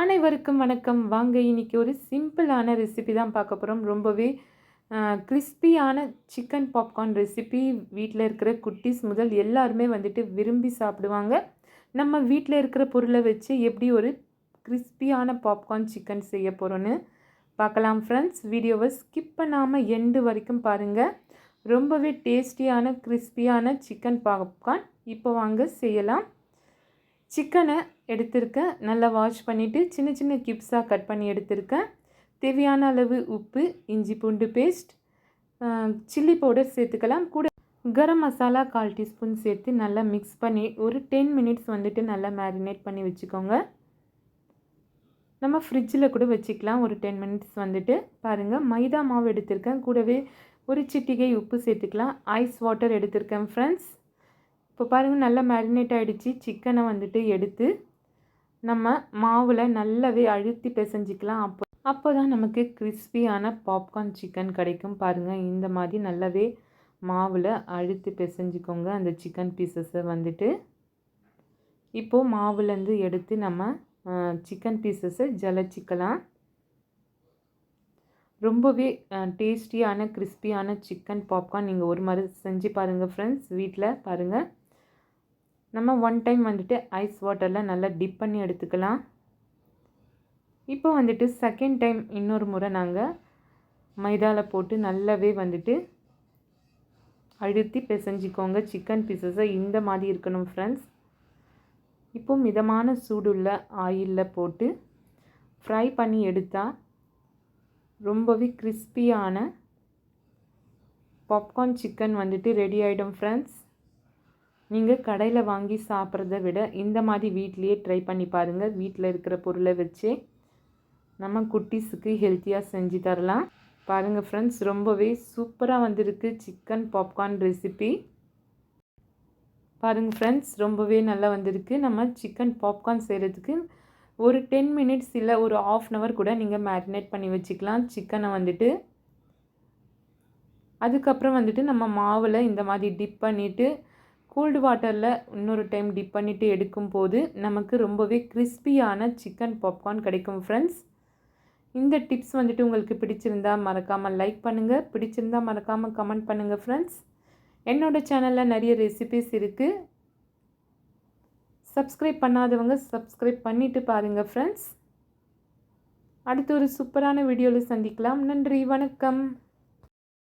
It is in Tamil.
அனைவருக்கும் வணக்கம். வாங்க இன்றைக்கி ஒரு சிம்பிளான ரெசிபி தான் பார்க்க போகிறோம் ரொம்பவே கிறிஸ்பியான சிக்கன் பாப்கார்ன் ரெசிபி வீட்டில் இருக்கிற குட்டீஸ் முதல் எல்லாருமே வந்துட்டு விரும்பி சாப்பிடுவாங்க. நம்ம வீட்டில் இருக்கிற பொருளை வச்சு எப்படி ஒரு கிறிஸ்பியான பாப்கார்ன் சிக்கன் செய்ய போகிறோன்னு பார்க்கலாம் ஃப்ரெண்ட்ஸ் வீடியோவை ஸ்கிப் பண்ணாமல் எண்டு வரைக்கும் பாருங்கள் ரொம்பவே டேஸ்டியான கிறிஸ்பியான சிக்கன் பாப்கார்ன் இப்போ வாங்க செய்யலாம். சிக்கனை எடுத்திருக்கேன். நல்லா வாஷ் பண்ணிவிட்டு சின்ன சின்ன கிப்ஸாக கட் பண்ணி எடுத்திருக்கேன். தேவையான அளவு உப்பு இஞ்சி பூண்டு பேஸ்ட் சில்லி பவுடர் சேர்த்துக்கலாம். கூட கரம் மசாலா கால் டீஸ்பூன் சேர்த்து நல்லா மிக்ஸ் பண்ணி ஒரு டென் மினிட்ஸ் வந்துட்டு நல்லா மேரினேட் பண்ணி வச்சுக்கோங்க. நம்ம ஃப்ரிட்ஜில் கூட வச்சுக்கலாம். ஒரு டென் மினிட்ஸ் வந்துட்டு. பாருங்கள் மைதா மாவு எடுத்திருக்கேன். கூடவே ஒரு சிட்டிகை உப்பு சேர்த்துக்கலாம். ஐஸ் வாட்டர் எடுத்திருக்கேன் ஃப்ரெண்ட்ஸ் இப்போ பாருங்கள் நல்லா மேரினேட் ஆகிடுச்சு சிக்கனை வந்துட்டு எடுத்து நம்ம மாவில் நல்லாவே அழுத்தி பிசைஞ்சிக்கலாம். அப்போ அப்போ தான் நமக்கு கிறிஸ்பியான பாப்கார்ன் சிக்கன் கிடைக்கும் பாருங்கள் இந்த மாதிரி நல்லாவே மாவில் அழுத்தி பிசைஞ்சிக்கோங்க. அந்த சிக்கன் பீசஸை வந்துட்டு. இப்போது மாவுலேருந்து எடுத்து நம்ம சிக்கன் பீசஸை ஜலச்சிக்கலாம். ரொம்பவே டேஸ்டியான கிறிஸ்பியான சிக்கன் பாப்கார்ன் நீங்கள் ஒரு மாதிரி செஞ்சு பாருங்கள் ஃப்ரெண்ட்ஸ் வீட்டில் பாருங்கள் நம்ம ஒன் டைம் வந்துட்டு ஐஸ் வாட்டரில் நல்லா டிப் பண்ணி எடுத்துக்கலாம். இப்போ வந்துட்டு செகண்ட் டைம் இன்னொரு முறை நாங்கள் மைதாவில் போட்டு நல்லாவே வந்துட்டு அழுத்தி பிசைஞ்சிக்கோங்க. சிக்கன் பீசஸை இந்த மாதிரி இருக்கணும் ஃப்ரெண்ட்ஸ் இப்போ மிதமான சூடுள்ள ஆயிலில் போட்டு ஃப்ரை பண்ணி எடுத்தால் ரொம்பவே கிறிஸ்பியான பாப்கார்ன் சிக்கன் வந்துட்டு ரெடி ஆகிடும் ஃப்ரெண்ட்ஸ் நீங்கள் கடையில் வாங்கி சாப்பிட்றத விட இந்த மாதிரி வீட்லேயே ட்ரை பண்ணி பாருங்கள் வீட்டில் இருக்கிற பொருளை வச்சு நம்ம குட்டீஸுக்கு ஹெல்த்தியாக செஞ்சு தரலாம். பாருங்கள் ஃப்ரெண்ட்ஸ் ரொம்பவே சூப்பராக வந்திருக்கு சிக்கன் பாப்கார்ன் ரெசிபி பாருங்கள் ஃப்ரெண்ட்ஸ் ரொம்பவே நல்லா வந்திருக்கு. நம்ம சிக்கன் பாப்கார்ன் செய்கிறதுக்கு ஒரு டென் மினிட்ஸ் இல்லை ஒரு ஆஃப் அன் ஹவர் கூட நீங்கள் மேரினேட் பண்ணி வச்சுக்கலாம். சிக்கனை வந்துட்டு. அதுக்கப்புறம் வந்துட்டு நம்ம மாவில் இந்த மாதிரி டிப் பண்ணிவிட்டு கூல்டு வாட்டரில் இன்னொரு டைம் டிப் பண்ணிவிட்டு எடுக்கும் போது நமக்கு ரொம்பவே கிறிஸ்பியான சிக்கன் பாப்கார்ன் கிடைக்கும் ஃப்ரெண்ட்ஸ் இந்த டிப்ஸ் வந்துட்டு உங்களுக்கு பிடிச்சிருந்தா மறக்காமல் லைக் பண்ணுங்கள் பிடிச்சிருந்தா மறக்காமல் கமெண்ட் பண்ணுங்கள் ஃப்ரெண்ட்ஸ் என்னோடய சேனலில் நிறைய ரெசிபிஸ் இருக்குது சப்ஸ்கிரைப் பண்ணாதவங்க சப்ஸ்கிரைப் பண்ணிவிட்டு பாருங்கள் ஃப்ரெண்ட்ஸ் அடுத்து ஒரு சூப்பரான வீடியோவில் சந்திக்கலாம். நன்றி வணக்கம்.